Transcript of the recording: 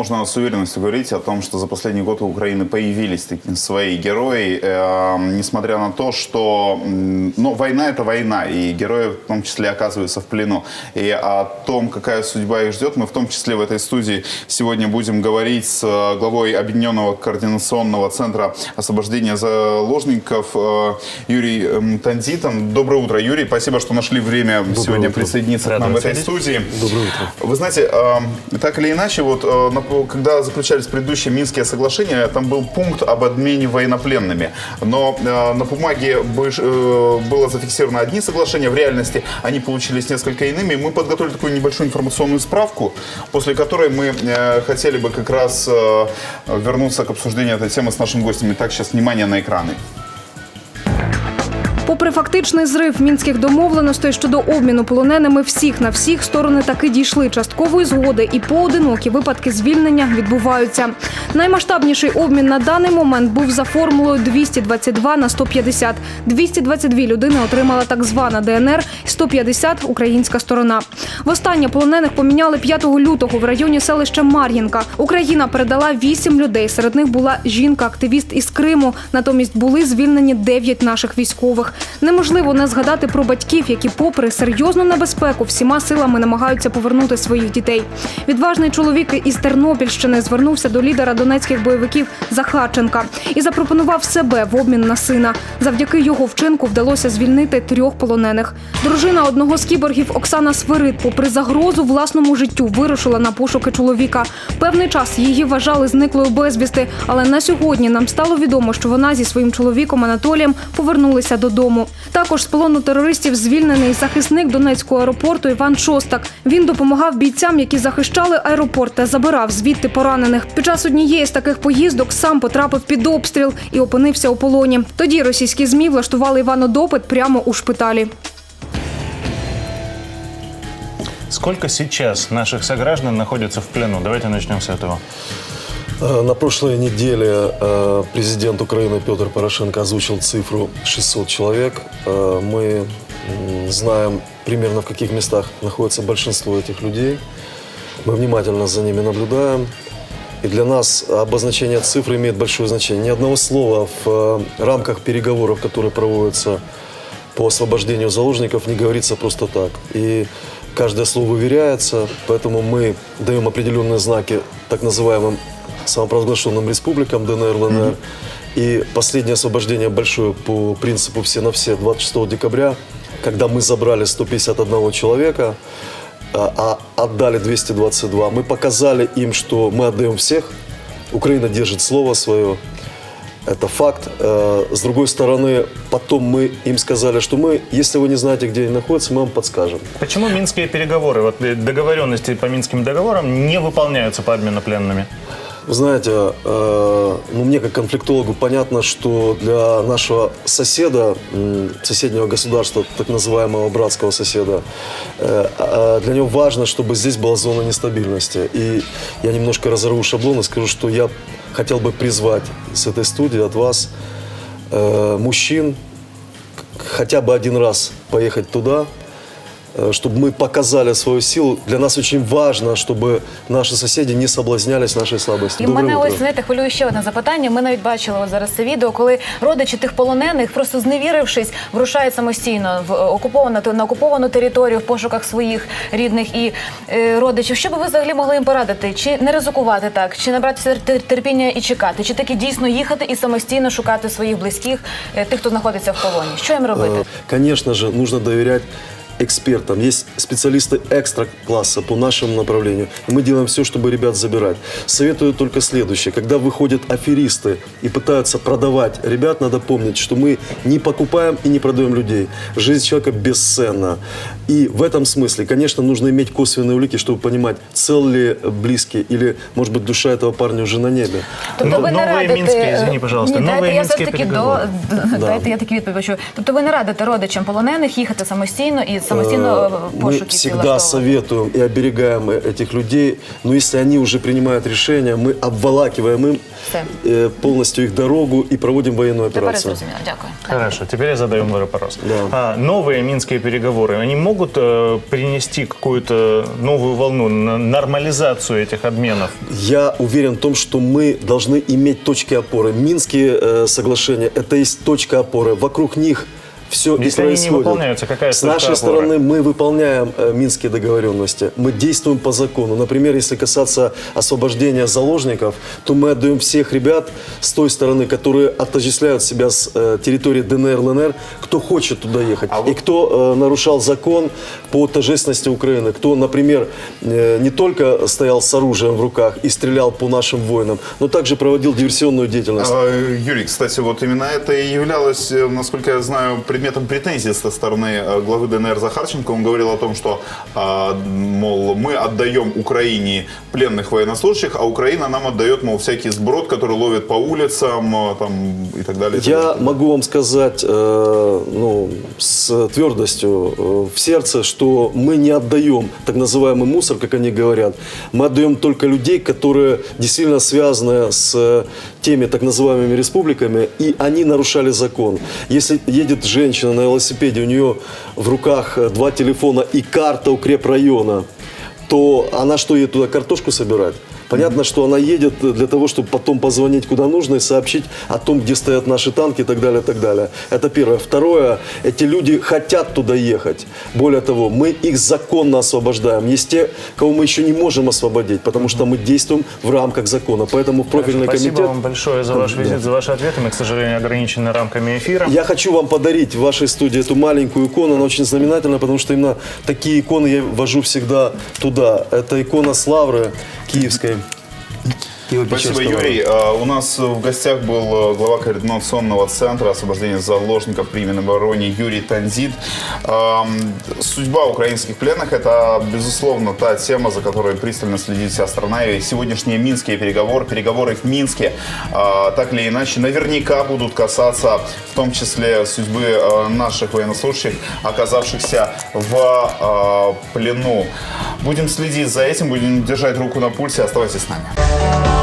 можно с уверенностью говорить о том, что за последний год у Украины появились такие свои герои, э, несмотря на то, что ну, война это война, и герои в том числе оказываются в плену. И о том, какая судьба их ждет, мы в том числе в этой студии сегодня будем говорить с э, главой Объединенного координационного центра освобождения заложников э, Юрий эм, Танзитом. Доброе утро, Юрий. Спасибо, что нашли время сегодня утро. присоединиться к Рад нам в этой студии. Доброе утро. Вы знаете, э, так или иначе, вот э, когда заключались предыдущие Минские соглашения, там был пункт об обмене военнопленными. Но э, на бумаге больш- э, было зафиксировано одни соглашения, в реальности они получились несколько иными. Мы подготовили такую небольшую информационную справку, после которой мы э, хотели бы как раз э, вернуться к обсуждению этой темы с нашим гостем. Итак, сейчас внимание на экраны. Попри фактичний зрив мінських домовленостей щодо обміну полоненими всіх на всіх сторони таки дійшли часткової згоди, і поодинокі випадки звільнення відбуваються. Наймасштабніший обмін на даний момент був за формулою 222 на 150. 222 людини отримала так звана ДНР, 150 – українська сторона. Востаннє полонених поміняли 5 лютого в районі селища Мар'їнка. Україна передала 8 людей. Серед них була жінка-активіст із Криму. Натомість були звільнені 9 наших військових. Неможливо не згадати про батьків, які, попри серйозну небезпеку, всіма силами намагаються повернути своїх дітей. Відважний чоловік із Тернопільщини звернувся до лідера донецьких бойовиків Захарченка і запропонував себе в обмін на сина. Завдяки його вчинку вдалося звільнити трьох полонених. Дружина одного з кіборгів Оксана Свирид, попри загрозу власному життю, вирушила на пошуки чоловіка. Певний час її вважали зниклою безвісти, але на сьогодні нам стало відомо, що вона зі своїм чоловіком Анатолієм повернулися додому. Також з полону терористів звільнений захисник Донецького аеропорту Іван Шостак. Він допомагав бійцям, які захищали аеропорт та забирав звідти поранених. Під час однієї з таких поїздок сам потрапив під обстріл і опинився у полоні. Тоді російські змі влаштували Івану допит прямо у шпиталі. Сколько сейчас наших сограждан находится в плену? Давайте начнем с этого. Э, На прошлой неделе э, президент Украины Петр Порошенко озвучил цифру 600 человек. Э, Мы знаем примерно в каких местах находится большинство этих людей. Мы внимательно за ними наблюдаем. И для нас обозначение цифры имеет большое значение. Ни одного слова в рамках переговоров, которые проводятся по освобождению заложников, не говорится просто так. И каждое слово уверяется, поэтому мы даем определенные знаки так называемым самопровозглашенным республикам ДНР, ЛНР. И последнее освобождение большое по принципу «все на все» 26 декабря, когда мы забрали 151 человека, а а отдали 222. Мы показали им, что мы отдаем всех. Украина держит слово свое. Это факт. Э, С другой стороны, потом мы им сказали, что мы, если вы не знаете, где они находятся, мы вам подскажем. Почему минские переговоры, вот э, договоренности по минским договорам не выполняются по обмену пленными? Вы знаете, э, ну мне как конфликтологу понятно, что для нашего соседа, соседнего государства, так называемого братского соседа, э, э, для него важно, чтобы здесь была зона нестабильности. И я немножко разорву шаблон и скажу, что я хотел бы призвать с этой студии от вас э, мужчин хотя бы один раз поехать туда, чтобы мы показали свою силу. Для нас очень важно, чтобы наши соседи не соблазнялись нашей слабостью. І Доброе мене утро. ось знаєте, хвилює ще одне запитання. Ми навіть бачили от зараз це відео, коли родичі тих полонених, просто зневірившись, вирушають самостійно в окуповану на окуповану територію в пошуках своїх рідних і е, родичів. Що би ви взагалі могли їм порадити? Чи не ризикувати так, чи набратися тер- терпіння і чекати, чи таки дійсно їхати і самостійно шукати своїх близьких, е, тих, хто знаходиться в полоні? Що їм робити? Э, Конечно же, нужно доверять Экспертам. Есть специалисты экстра-класса по нашему направлению. Мы делаем все, чтобы ребят забирать. Советую только следующее. Когда выходят аферисты и пытаются продавать ребят, надо помнить, что мы не покупаем и не продаем людей. Жизнь человека бесценна. И в этом смысле, конечно, нужно иметь косвенные улики, чтобы понимать, цел ли близкий или, может быть, душа этого парня уже на небе. Тобто Ну, ви не нові радите... мінські, извини, пожалуйста, Ні, нові дайте я все ж мінські таки до... переговори. Дайте я таки відповідь почую. Тобто ви не радите родичам полонених їхати самостійно і самостійно Э, е, Мы пошуки всегда влаштовувати? советуем и оберегаем э, этих людей, но если они уже принимают решение, мы обволакиваем им Всё. э, полностью их дорогу и проводим военную Тепер операцию. зрозуміла. Дякую. Хорошо, теперь я задаю мой вопрос. Да. А, новые минские переговоры, они могут э, принести какую-то новую волну, на- нормализацию этих обменов? Я уверен в том, что мы должны иметь точки опоры. Минские э, соглашения – это есть точка опоры. Вокруг них все и Если они не происходит. выполняются, какая С нашей опоры? стороны мы выполняем э, минские договоренности. Мы действуем по закону. Например, если касаться освобождения заложников, то мы отдаем всех ребят с той стороны, которые отождествляют себя с э, территории ДНР, ЛНР, кто хочет туда ехать. А И вот- кто э, нарушал закон по торжественности Украины, кто, например, э, не только стоял с оружием в руках и стрелял по нашим воинам, но также проводил диверсионную деятельность. А, Юрий, кстати, вот именно это и являлось, э, насколько я знаю, предметом претензий со стороны э, главы ДНР Захарченко. Он говорил о том, что, а, мол, мы отдаем Украине пленных военнослужащих, а Украина нам отдает, мол, всякий сброд, который ловит по улицам э, там, и так далее. Я могу вам сказать э, ну, с твердостью в сердце, что мы не отдаем так называемый мусор, как они говорят. Мы отдаем только людей, которые действительно связаны с теми так называемыми республиками, и они нарушали закон. Если едет женщина на велосипеде, у нее в руках э, два телефона и карта укрепрайона, то она что, едет туда картошку собирать? Понятно, что она едет для того, чтобы потом позвонить куда нужно и сообщить о том, где стоят наши танки и так далее, и так далее. Это первое. Второе, эти люди хотят туда ехать. Более того, мы их законно освобождаем. Есть те, кого мы еще не можем освободить, потому что мы действуем в рамках закона. Поэтому в профильный Спасибо комитет... вам большое за ваш визит, за ваши ответы. Мы, к сожалению, ограничены рамками эфира. Я хочу вам подарить в вашей студии эту маленькую икону. Она очень знаменательна, потому что именно такие иконы я вожу всегда туда. Это икона Славры Киевской. Спасибо, Киево-Печерского. Юрий. А, У нас в гостях был э, глава координационного центра освобождения заложников при Минобороне Юрий Танзит. Ам, Судьба украинских пленных – это, безусловно, та тема, за которой пристально следит вся страна. И сегодняшние минские переговоры, переговоры в Минске, а, так или иначе, наверняка будут касаться в том числе судьбы э, наших военнослужащих, оказавшихся в а, плену. Будем следить за этим, будем держать руку на пульсе. Оставайтесь с нами.